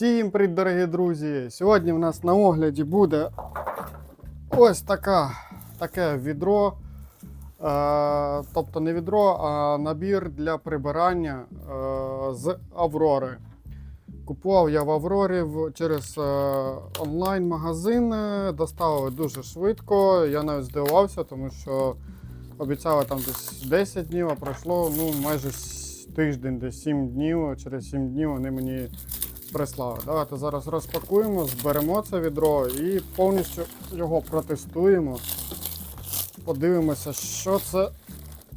Всім привіт, дорогі друзі! Сьогодні в нас на огляді буде ось така, таке відро. Е, тобто не відро, а набір для прибирання е, з Аврори. Купував я в Аврорі через е, онлайн-магазин. Доставили дуже швидко. Я навіть здивувався, тому що обіцяли там десь 10 днів, а пройшло ну, майже тиждень, десь 7 днів. Через 7 днів вони мені прислали. Давайте зараз розпакуємо, зберемо це відро і повністю його протестуємо. Подивимося, що це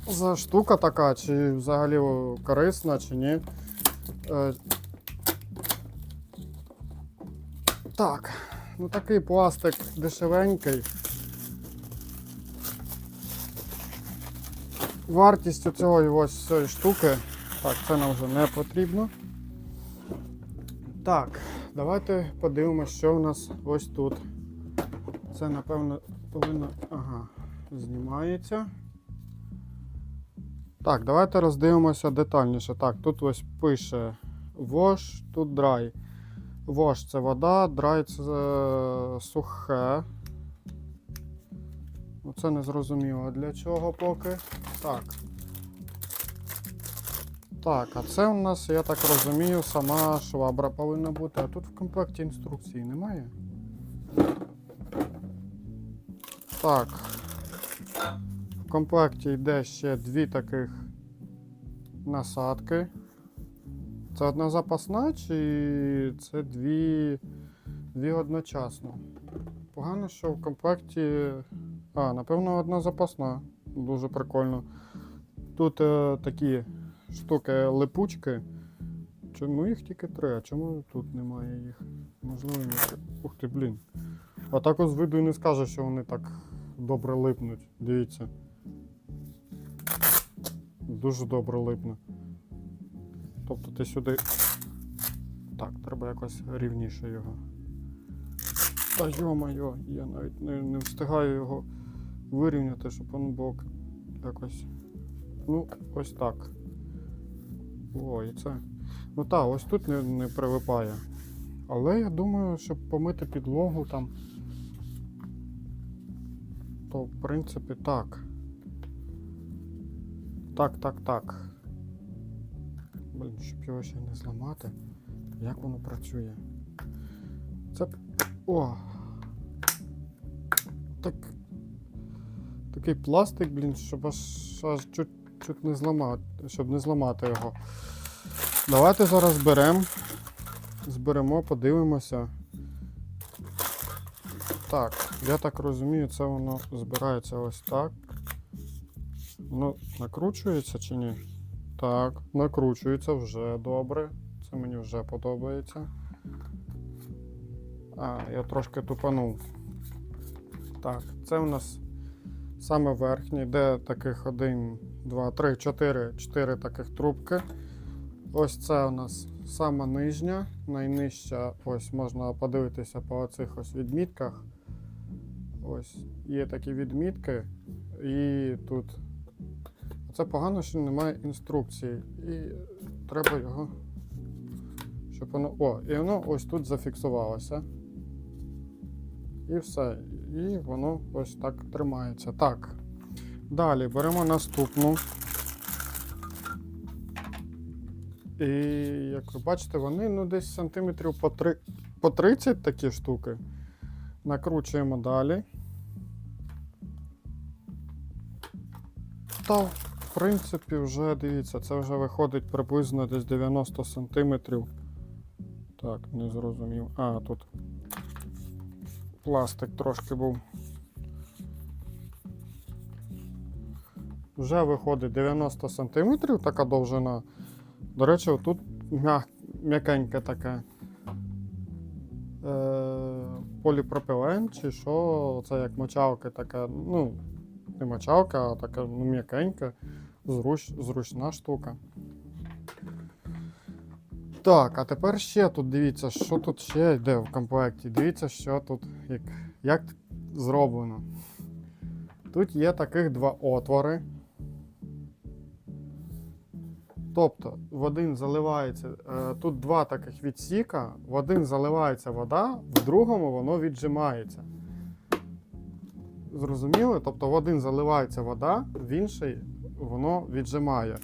за штука така, чи взагалі корисна, чи ні. Е, так, ну такий пластик дешевенький. Вартість цієї ось цієї штуки. Так, це нам вже не потрібно. Так, давайте подивимося, що у нас ось тут. Це, напевно, повинно. Ага, знімається. Так, давайте роздивимося детальніше. Так, тут ось пише wash, тут dry. Wash це вода, dry це е, сухе. Це не зрозуміло для чого поки. Так. Так, а це у нас, я так розумію, сама швабра повинна бути. А тут в комплекті інструкції немає. Так. В комплекті йде ще дві таких насадки. Це одна запасна, чи це дві, дві одночасно? Погано, що в комплекті. А, напевно, одна запасна. Дуже прикольно. Тут е, такі штуки липучки. Чому їх тільки три? А чому тут немає їх? Можливо, ні. Ух ти, блін. А так ось виду і не скаже, що вони так добре липнуть. Дивіться. Дуже добре липне. Тобто ти сюди. Так, треба якось рівніше його. Та йо-моє, я навіть не, не встигаю його вирівняти, щоб він був якось. Ну, ось так. О, і це. Ну так, ось тут не, не прилипає. Але я думаю, щоб помити підлогу там. То в принципі так. Так, так, так. Блін, щоб його ще не зламати. Як воно працює? Це. О! Так. Такий пластик, блін, щоб аж, аж чуть, чуть не зламати, щоб не зламати його. Давайте зараз беремо. Зберемо, подивимося. Так, я так розумію, це воно збирається ось так. Воно накручується чи ні? Так, накручується вже добре. Це мені вже подобається. А, я трошки тупанув. Так, це у нас саме верхній, де таких 1, 2, 3, 4, 4 таких трубки. Ось це у нас сама нижня, найнижча, ось можна подивитися по оцих ось відмітках. Ось є такі відмітки, і тут. Це погано, що немає інструкції. І треба його. Щоб воно. О, і воно ось тут зафіксувалося. І все. І воно ось так тримається. Так. Далі беремо наступну. І як ви бачите, вони ну, десь сантиметрів по, 3, по 30 такі штуки. Накручуємо далі. Та, в принципі, вже дивіться, це вже виходить приблизно десь 90 сантиметрів. Так, не зрозумів. А, тут пластик трошки був. Вже виходить 90 сантиметрів така довжина. До речі, тут м'я- м'якеньке таке. Е, поліпропілен чи що, це як мочалка така, ну, не мочалка, а така ну, м'якенька, зруч, зручна штука. Так, а тепер ще тут дивіться, що тут ще йде в комплекті. Дивіться, що тут як, як зроблено. Тут є таких два отвори. Тобто в один заливається, е, тут два таких відсіка, в один заливається вода, в другому воно віджимається. Зрозуміли? Тобто в один заливається вода, в інший воно віджимає.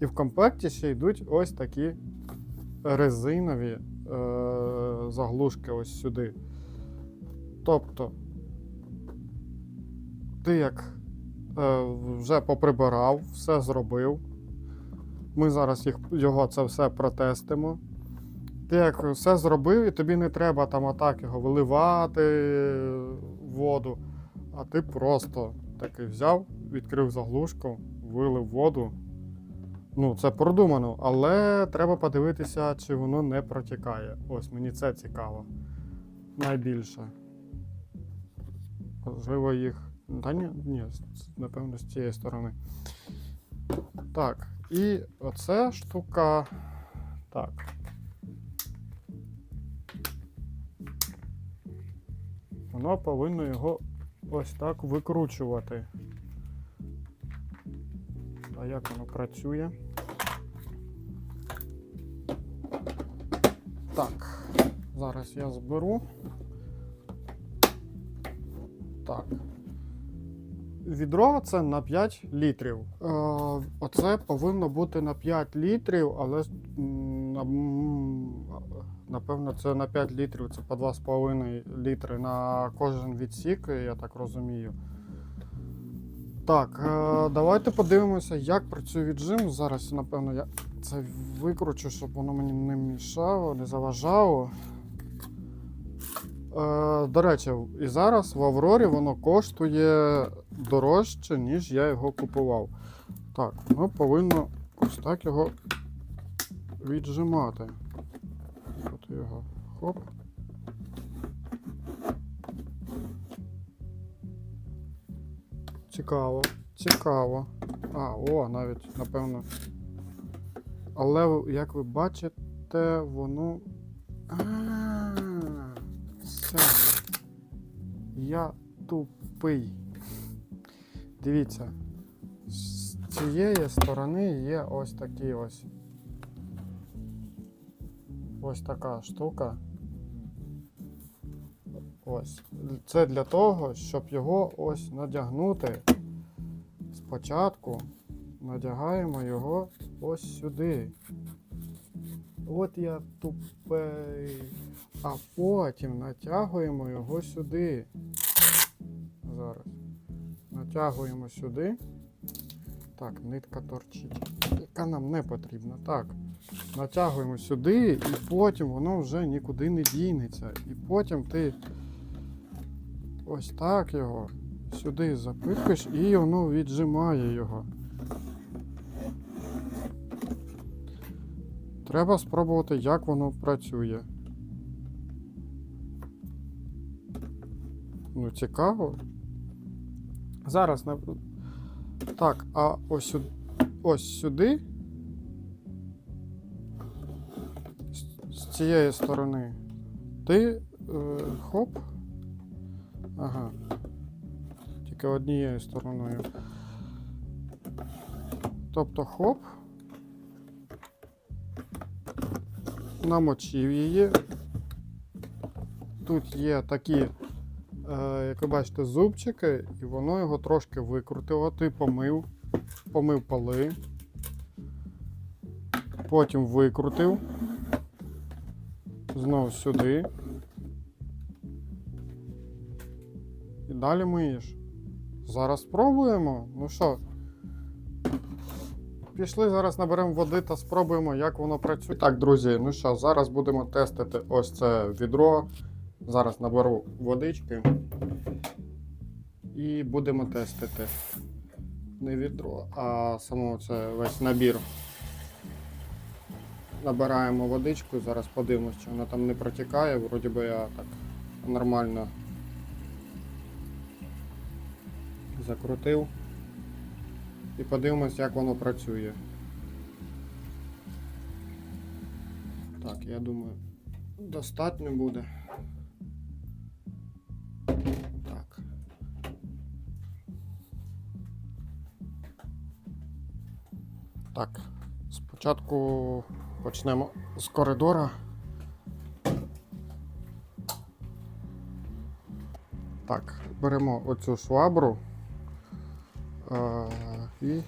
І в комплекті ще йдуть ось такі резинові е, заглушки ось сюди. Тобто, ти як е, вже поприбирав, все зробив. Ми зараз їх, його це все протестимо. Ти як все зробив, і тобі не треба там отак його виливати воду. А ти просто таки взяв, відкрив заглушку, вилив воду. Ну, це продумано, але треба подивитися, чи воно не протікає. Ось мені це цікаво. Найбільше. Можливо, їх. Та ні, ні, напевно, з цієї сторони. Так, і оце штука. Так. Воно повинно його ось так викручувати. А як воно працює? Так, зараз я зберу. Так. Відро це на 5 літрів. Е, оце повинно бути на 5 літрів, але напевно це на 5 літрів, це по 2,5 літри на кожен відсік, я так розумію. Так, е, давайте подивимося, як працює віджим. Зараз, напевно, я це викручу, щоб воно мені не мішало, не заважало. Е, до речі, і зараз в Аврорі воно коштує дорожче, ніж я його купував. Так, воно повинно ось так його віджимати. От його. Хоп. Цікаво, цікаво. А, о, навіть, напевно. Але як ви бачите, воно. А, все. Я тупий. Дивіться. З цієї сторони є ось такі ось. Ось така штука. Ось. Це для того, щоб його ось надягнути. Спочатку надягаємо його ось сюди. От я тупий. А потім натягуємо його сюди. Зараз. Натягуємо сюди. Так, нитка торчить. Яка нам не потрібна. Так. Натягуємо сюди, і потім воно вже нікуди не дінеться. І потім ти ось так його сюди запихаєш і воно віджимає його. Треба спробувати, як воно працює. Ну, цікаво. Зараз на. Так, а ось ось сюди. З цієї сторони. Ти. Е, хоп. Ага. Тільки однією стороною. Тобто хоп. Намочив її. Тут є такі, е, як ви бачите, зубчики, і воно його трошки викрутило. Ти помив, помив поли. Потім викрутив. Знову сюди. Далі миєш. Зараз спробуємо. Ну що? Пішли, зараз наберемо води та спробуємо, як воно працює. Так, друзі, ну що, зараз будемо тестити ось це відро. Зараз наберу водички і будемо тестити. Не відро, а само це весь набір. Набираємо водичку, зараз подивимося, чи вона там не протікає. Вроді би я так нормально закрутив. І подивимось, як воно працює. Так, я думаю, достатньо буде. Так. Так, спочатку. Почнемо з коридора. Так, беремо оцю швабру е, і.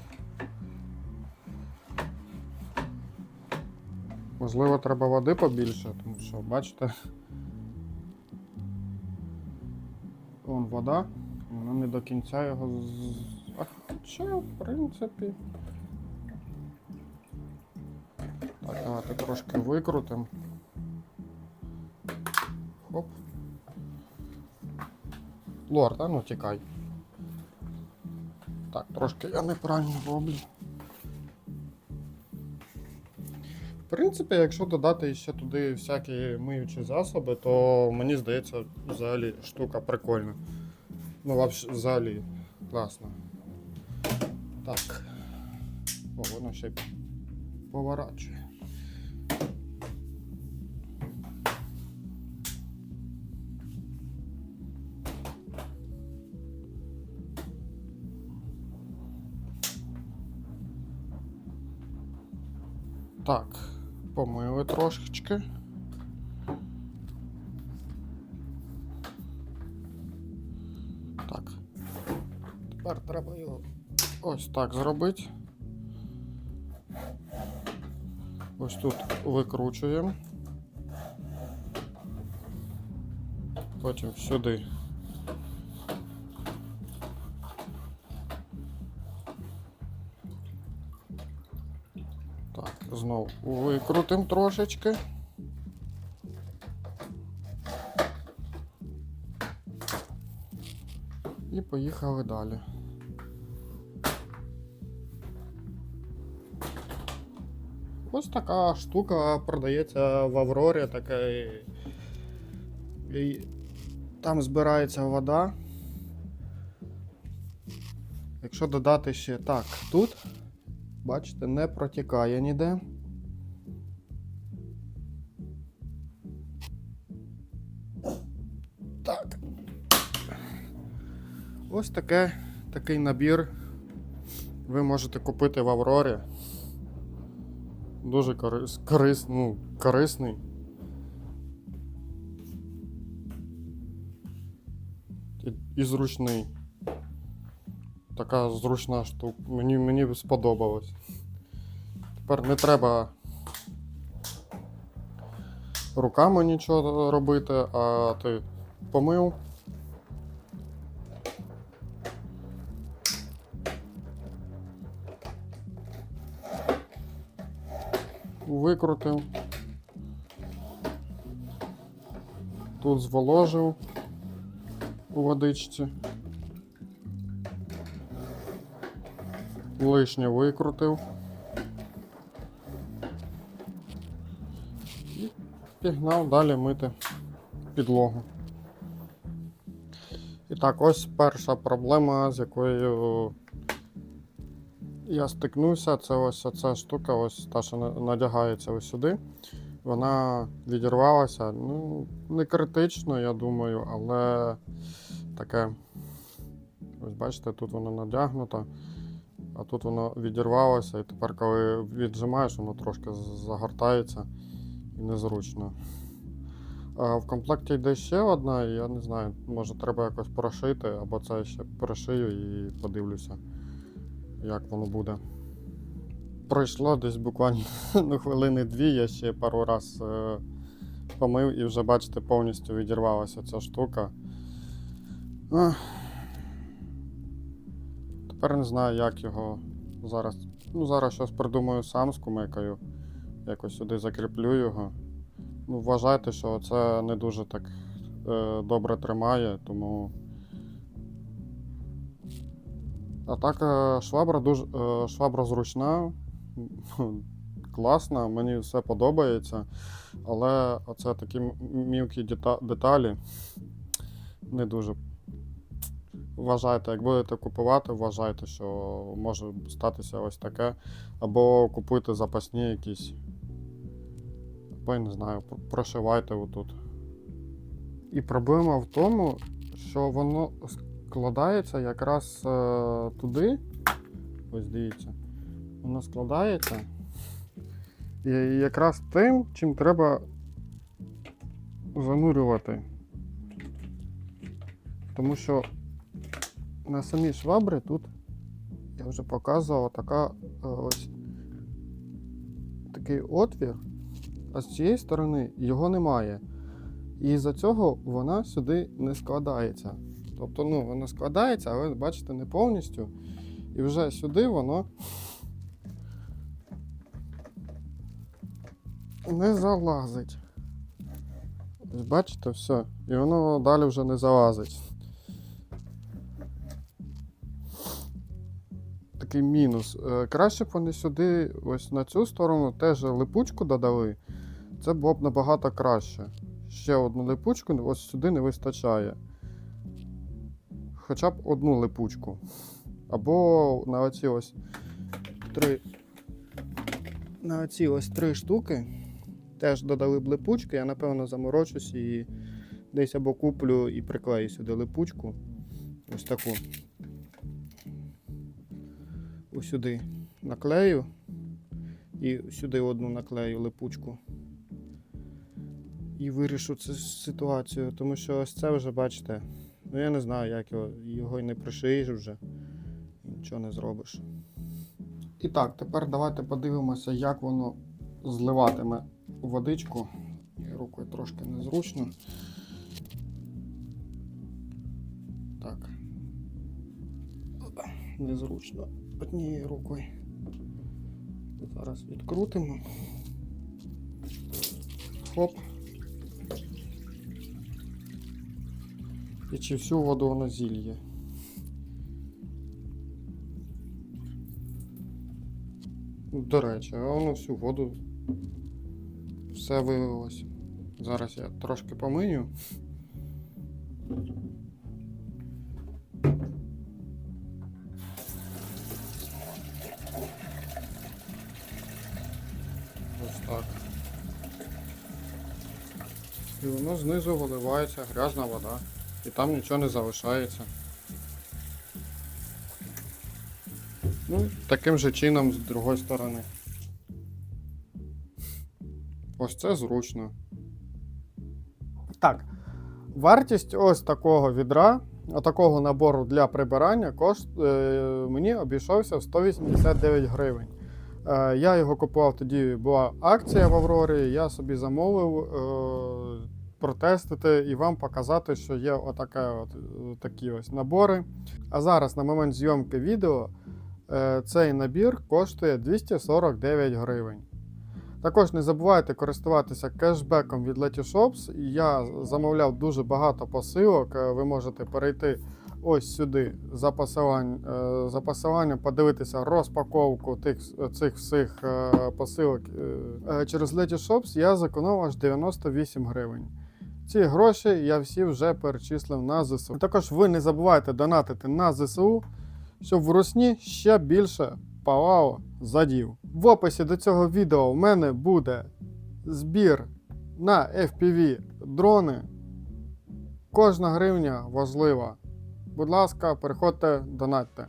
Можливо, треба води побільше, тому що, бачите, вон вода, вона не до кінця його з. А хоча, в принципі. Так, давайте трошки викрутимо. Хоп. Лорд, а ну тікай. Так, трошки я неправильно роблю. В принципі, якщо додати ще туди всякі миючі засоби, то мені здається, взагалі штука прикольна. Ну, взагалі, класно. Так. О, воно ще й поворачує. Так, помили трошечки. Так. Тепер треба його ось так зробити. Ось тут викручуємо. Потім сюди. Так, знову викрутимо трошечки. І поїхали далі. Ось така штука продається в Аврорі, така там збирається вода. Якщо додати ще так, тут, бачите, не протікає ніде. Ось таке, такий набір ви можете купити в Аврорі. Дуже корис, корис, ну, корисний. І, і зручний. Така зручна штука. Мені, мені сподобалось. Тепер не треба руками нічого робити, а ти помив. Викрутив. Тут зволожив у водичці. Лишнє викрутив. І пігнав далі мити підлогу. І так, ось перша проблема, з якою я стикнувся, це ось ця штука, ось та, що надягається ось сюди. Вона відірвалася. Ну, не критично, я думаю, але таке. Ось бачите, тут воно надягнуто, а тут воно відірвалося, і тепер, коли віджимаєш, воно трошки загортається і незручно. А в комплекті йде ще одна, і я не знаю, може треба якось прошити, або це ще перешию і подивлюся як воно буде. Пройшло десь буквально ну, хвилини дві, я ще пару раз е, помив і вже, бачите, повністю відірвалася ця штука. Ах. Тепер не знаю, як його зараз. Ну, зараз щось придумаю сам з кумикою. Якось сюди закріплю його. Ну, вважайте, що це не дуже так е, добре тримає, тому. А так, е, швабра дуже е, швабра зручна, класна, мені все подобається. Але оце такі мілкі деталі не дуже. Вважайте, як будете купувати, вважайте, що може статися ось таке. Або купуйте запасні якісь. Або я не знаю, прошивайте отут. І проблема в тому, що воно складається якраз е, туди. Ось дивіться. Воно складається. І якраз тим, чим треба занурювати. Тому що на самій швабрі тут я вже показував така е, ось такий отвір, а з цієї сторони його немає. І з-за цього вона сюди не складається. Тобто, ну, вона складається, але бачите, не повністю. І вже сюди воно не залазить. Ось Бачите, все. І воно далі вже не залазить. Такий мінус. Е, Краще б вони сюди, ось на цю сторону, теж липучку додали. Це було б набагато краще. Ще одну липучку ось сюди не вистачає. Хоча б одну липучку. Або на оці ось три. На оці ось три штуки. Теж додали б липучки, я напевно заморочусь і десь або куплю і приклею сюди липучку. Ось таку. Ось сюди наклею. І сюди одну наклею липучку. І вирішу цю ситуацію, тому що ось це вже бачите. Ну я не знаю, як його, його і не пришиєш вже. Нічого не зробиш. І так, тепер давайте подивимося, як воно зливатиме водичку. Рукою трошки незручно. Так. Незручно однією рукою. Зараз відкрутимо. Хоп. І чи всю воду воно зільє. До речі, а воно всю воду все вилилось. Зараз я трошки помию. Ось так. І воно знизу виливається грязна вода. І там нічого не залишається. Ну, таким же чином з другої сторони. Ось це зручно. Так. Вартість ось такого відра, такого набору для прибирання кошт, е, мені обійшовся в 189 гривень. Е, я його купував тоді, була акція в Аврорі, я собі замовив е, протестити і вам показати, що є отаке от, е, такі ось набори. А зараз, на момент зйомки відео, е, цей набір коштує 249 гривень. Також не забувайте користуватися кешбеком від Letyshops. Я замовляв дуже багато посилок. Е, Ви можете перейти ось сюди за, посилань, е, за посиланням, подивитися розпаковку тих, цих всіх посилок. Через Letyshops я зекономив аж 98 гривень. Ці гроші я всі вже перечислив на ЗСУ. Також ви не забувайте донатити на ЗСУ, щоб в Русні ще більше палало задів. В описі до цього відео в мене буде збір на FPV дрони. Кожна гривня важлива. Будь ласка, переходьте, донатьте.